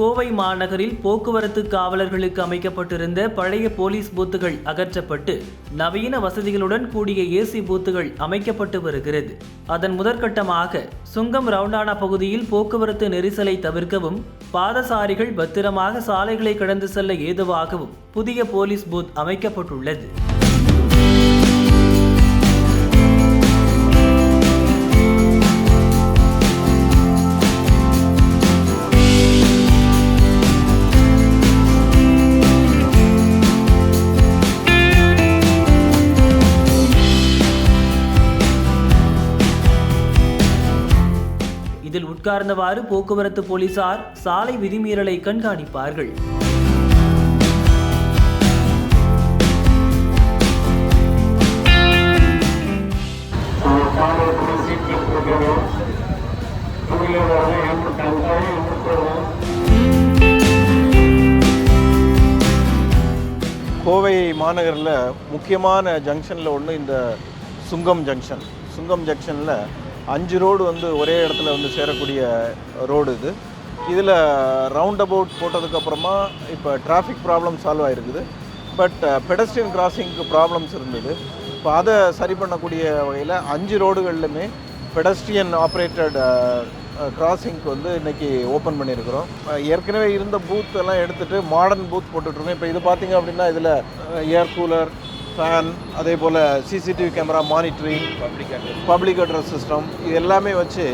கோவை மாநகரில் போக்குவரத்து காவலர்களுக்கு அமைக்கப்பட்டிருந்த பழைய போலீஸ் பூத்துகள் அகற்றப்பட்டு நவீன வசதிகளுடன் கூடிய ஏசி பூத்துகள் அமைக்கப்பட்டு வருகிறது. அதன் முதற்கட்டமாக சுங்கம் ரவுண்டானா பகுதியில் போக்குவரத்து நெரிசலை தவிர்க்கவும் பாதசாரிகள் பத்திரமாக சாலைகளை கடந்து செல்ல ஏதுவாகவும் புதிய போலீஸ் பூத் அமைக்கப்பட்டுள்ளது. உட்கார்ந்தவாறு போக்குவரத்து போலீசார் சாலை விதிமீறலை கண்காணிப்பார்கள். கோவை மாநகரில் முக்கியமான ஜங்ஷனில் ஒன்று இந்த சுங்கம் ஜங்ஷன். சுங்கம் ஜங்ஷனில் அஞ்சு ரோடு வந்து ஒரே இடத்துல வந்து சேரக்கூடிய ரோடு இது. இதில் ரவுண்ட் அபவுட் போட்டதுக்கப்புறமா இப்போ டிராஃபிக் ப்ராப்ளம் சால்வ் ஆகிருக்குது பட் பெடஸ்ட்ரியன் கிராசிங்க்கு ப்ராப்ளம்ஸ் இருந்தது. இப்போ அதை சரி பண்ணக்கூடிய வகையில் அஞ்சு ரோடுகள்லையுமே பெடஸ்ட்ரியன் ஆப்ரேட்டட் கிராசிங்க்கு வந்து இன்றைக்கி ஓப்பன் பண்ணியிருக்கிறோம். ஏற்கனவே இருந்த பூத் எல்லாம் மாடர்ன் பூத் போட்டுட்ருக்கோம் இப்போ இது பார்த்திங்க அப்படின்னா இதில் ஏர் கூலர் ஃபேன் அதே போல் CCTV camera monitoring public address system இது எல்லாமே வச்சு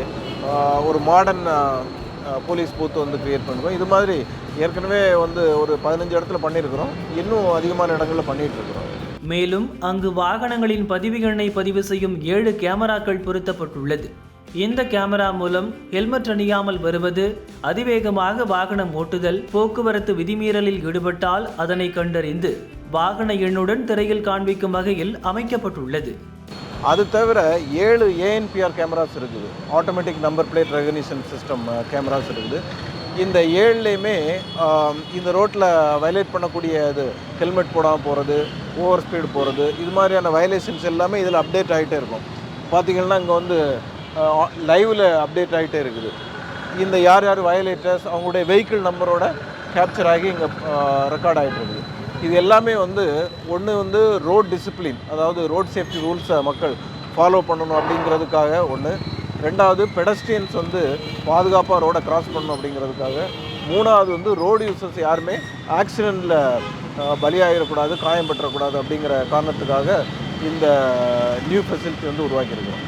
ஒரு மாடர்ன் போலீஸ் பூத்து வந்து க்ரியேட் பண்ணுறோம் இது மாதிரி ஏற்கனவே வந்து ஒரு பதினஞ்சு இடத்துல பண்ணியிருக்கிறோம் இன்னும் அதிகமான இடங்களில் பண்ணிகிட்டு இருக்கிறோம். மேலும் அங்கு வாகனங்களின் பதிவு எண்ணை பதிவு செய்யும் ஏழு கேமராக்கள் பொருத்தப்பட்டுள்ளது. இந்த கேமரா மூலம் ஹெல்மெட் அணியாமல் வருவது அதிவேகமாக வாகனம் ஓட்டுதல் போக்குவரத்து விதிமீறலில் ஈடுபட்டால் அதனை கண்டறிந்து வாகன எண்ணுடன் திரையில் காண்பிக்கும் வகையில் அமைக்கப்பட்டுள்ளது. அது தவிர ஏழு ஏஎன்பிஆர் கேமராஸ் இருக்குது. Automatic number plate recognition system cameras இருக்குது. இந்த ஏழுலேயுமே இந்த ரோட்டில் வயலேட் பண்ணக்கூடிய இது ஹெல்மெட் போடாமல் போகிறது ஓவர் ஸ்பீடு போகிறது இது மாதிரியான வயலேஷன்ஸ் எல்லாமே இதில் அப்டேட் ஆகிட்டே இருக்கும். பார்த்தீங்கன்னா இங்கே வந்து லைவில் அப்டேட் ஆகிட்டே இருக்குது. இந்த யார் யார் வயலேட்டர்ஸ் அவங்களுடைய வெஹிக்கிள் நம்பரோட கேப்சர் ஆகி இங்கே ரெக்கார்ட் ஆகிட்டு இருக்குது. இது எல்லாமே வந்து ஒன்று வந்து ரோட் டிசிப்ளின் அதாவது ரோட் சேஃப்டி ரூல்ஸை மக்கள் ஃபாலோ பண்ணணும் அப்படிங்கிறதுக்காக ஒன்று ரெண்டாவது பெடஸ்ட்ரியன்ஸ் வந்து பாதுகாப்பாக ரோடை கிராஸ் பண்ணணும் அப்படிங்கிறதுக்காக. மூணாவது வந்து ரோடு யூசர்ஸ் யாருமே ஆக்சிடெண்ட்டில் பலியாகிடக்கூடாது காயம் பெற்றக்கூடாது அப்படிங்கிற காரணத்துக்காக இந்த நியூ ஃபெசிலிட்டி வந்து உருவாக்கியிருக்கிறோம்.